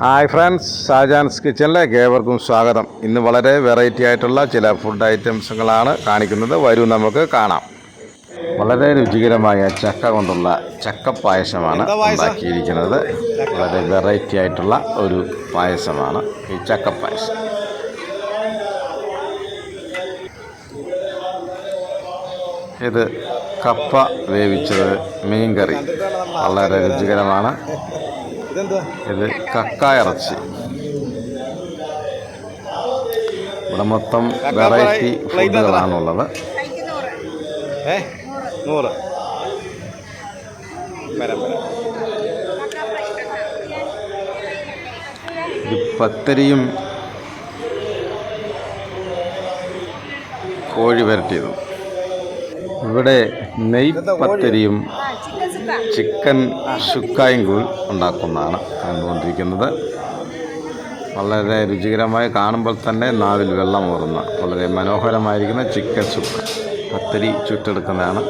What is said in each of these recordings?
Hi friends ഷാജാൻസ് കിച്ചണിലേക്ക് ഏവർക്കും സ്വാഗതം. ഇന്ന് വളരെ വെറൈറ്റി ആയിട്ടുള്ള ചില ഫുഡ് ഐറ്റംസുകളാണ് കാണിക്കുന്നത്. വരൂ നമുക്ക് കാണാം. വളരെ രുചികരമായ ചക്ക കൊണ്ടുള്ള ചക്ക പായസമാണ് ഉണ്ടാക്കിയിരിക്കുന്നത്. വളരെ വെറൈറ്റി ആയിട്ടുള്ള ഒരു പായസമാണ് ഈ ചക്ക പായസം. ഇത് കപ്പ വേവിച്ചത് മീൻകറി. വളരെ രുചികരമാണ്. ഇത് കക്ക ഇറച്ചി ഇവിടെ മൊത്തം വെറൈറ്റി ഫുഡുകളാണുള്ളത് ഏ? നൂറ്. പത്തരിയും കോഴി വരട്ടിയതും. ഇവിടെ നെയ് പത്തരിയും ചിക്കൻ ശുക്കായും കൂടി ഉണ്ടാക്കുന്നതാണ് കണ്ടുകൊണ്ടിരിക്കുന്നത്. വളരെ രുചികരമായി കാണുമ്പോൾ തന്നെ നാവിൽ വെള്ളം ഊറുന്ന വളരെ മനോഹരമായിരിക്കുന്ന ചിക്കൻ സുക്ക പത്തരി ചുറ്റെടുക്കുന്നതാണ്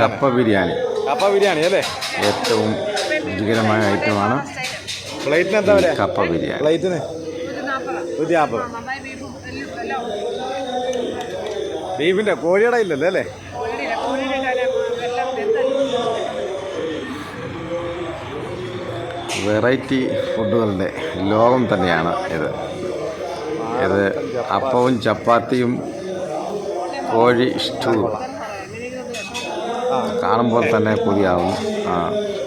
കപ്പ ബിരിയാണി. കപ്പ ബിരിയാണി അല്ലേ? ഏറ്റവും രുചികരമായ ഐറ്റമാണ്. പ്ലേറ്റിന് എന്താ വില കപ്പ ബിരിയാണി. പ്ലേറ്റിന് നൂറ്റി നാൽപ്പത് ബീഫിന്റെ കോഴിയുടെ ഇല്ലല്ലോ അല്ലേ? വെറൈറ്റി ഫുഡുകളുടെ ലോകം തന്നെയാണ് ഇത്. ഇത് അപ്പവും ചപ്പാത്തിയും കോഴി സ്റ്റൂവും കാണുമ്പോൾ തന്നെ കൊതിയാവും. ആ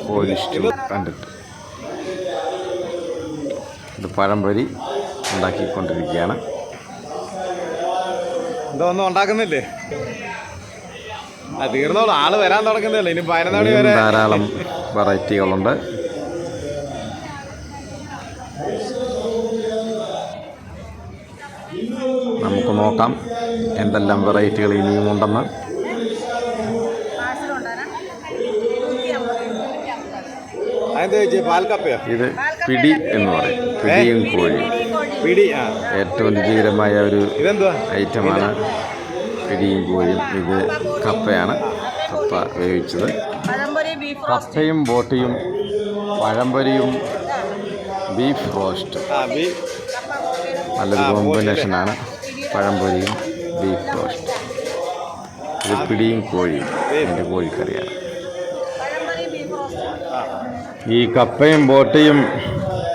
കോഴി സ്റ്റൂ കണ്ടിട്ട്. ഇത് പഴംപൊരി ഉണ്ടാക്കിക്കൊണ്ടിരിക്കുകയാണ്. ഇതൊന്നും ഒന്നും ഉണ്ടാക്കുന്നില്ലേ? ആ തീർന്നോളൂ. ആൾ വരാൻ തുടങ്ങുന്നില്ല ഇനി പതിനൊന്ന് മണി വരെ ധാരാളം വെറൈറ്റികളുണ്ട്. നമുക്ക് നോക്കാം എന്തെല്ലാം വെറൈറ്റികൾ ഇനിയും ഉണ്ടെന്ന് ഇത് പിടി എന്ന് പറയും. പിടിയും കോഴി. പിടി ഏറ്റവും രുചികരമായ ഒരു ഐറ്റമാണ് പിടിയും കോഴിയും. ഇത് കപ്പയാണ്. കപ്പ വേവിച്ചത്. പഴംപൊരി ബീഫ് കപ്പയും ബോട്ടിയും പഴംപൊരിയും ബീഫ് റോസ്റ്റ്. നല്ലൊരു കോമ്പിനേഷനാണ് പഴംപൊരിയും ബീഫ് റോസ്റ്റ്. ഇത് പിടിയും കോഴിയും എന്റെ കോഴിക്കറിയാണ്. ഈ കപ്പയും ബോട്ടയും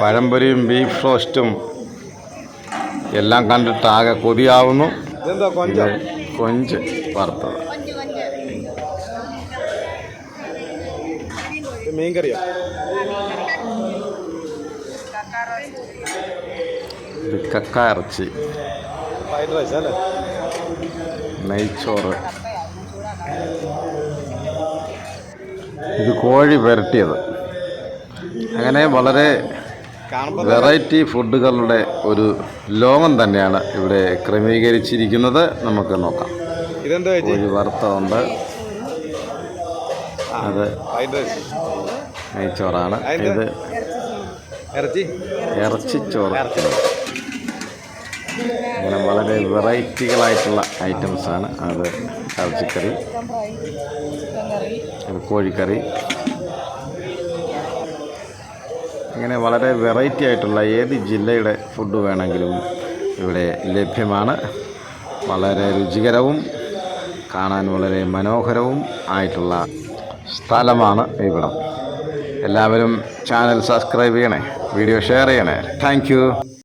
പഴംപൊരിയും ബീഫ് റോസ്റ്റും എല്ലാം കണ്ടിട്ട് ആകെ കൊതിയാവുന്നു. കൊഞ്ചം? വറുത്തത്. ഇത് കക്ക ഇറച്ചി. നെയ്ച്ചോറ്. ഇത് കോഴി പുരട്ടിയത്. അങ്ങനെ വളരെ വെറൈറ്റി ഫുഡുകളുടെ ഒരു ലോകം തന്നെയാണ് ഇവിടെ ക്രമീകരിച്ചിരിക്കുന്നത്. നമുക്ക് നോക്കാം. ഇതെന്താ ഒരു വറുത്തതുണ്ട്. അത് നെയ്ച്ചോറാണ്. ഇത് ഇറച്ചി? ഇറച്ചിച്ചോറ്. ഇറച്ചി. അങ്ങനെ വളരെ വെറൈറ്റികളായിട്ടുള്ള ഐറ്റംസാണ്. അത് ഇറച്ചിക്കറി കോഴിക്കറി. ഇങ്ങനെ വളരെ വെറൈറ്റി ആയിട്ടുള്ള ഏത് ജില്ലയുടെ ഫുഡ് വേണമെങ്കിലും ഇവിടെ ലഭ്യമാണ്. വളരെ രുചികരവും കാണാൻ വളരെ മനോഹരവും ആയിട്ടുള്ള സ്ഥലമാണ് ഇവിടം. എല്ലാവരും ചാനൽ സബ്സ്ക്രൈബ് ചെയ്യണേ വീഡിയോ ഷെയർ ചെയ്യണേ. താങ്ക്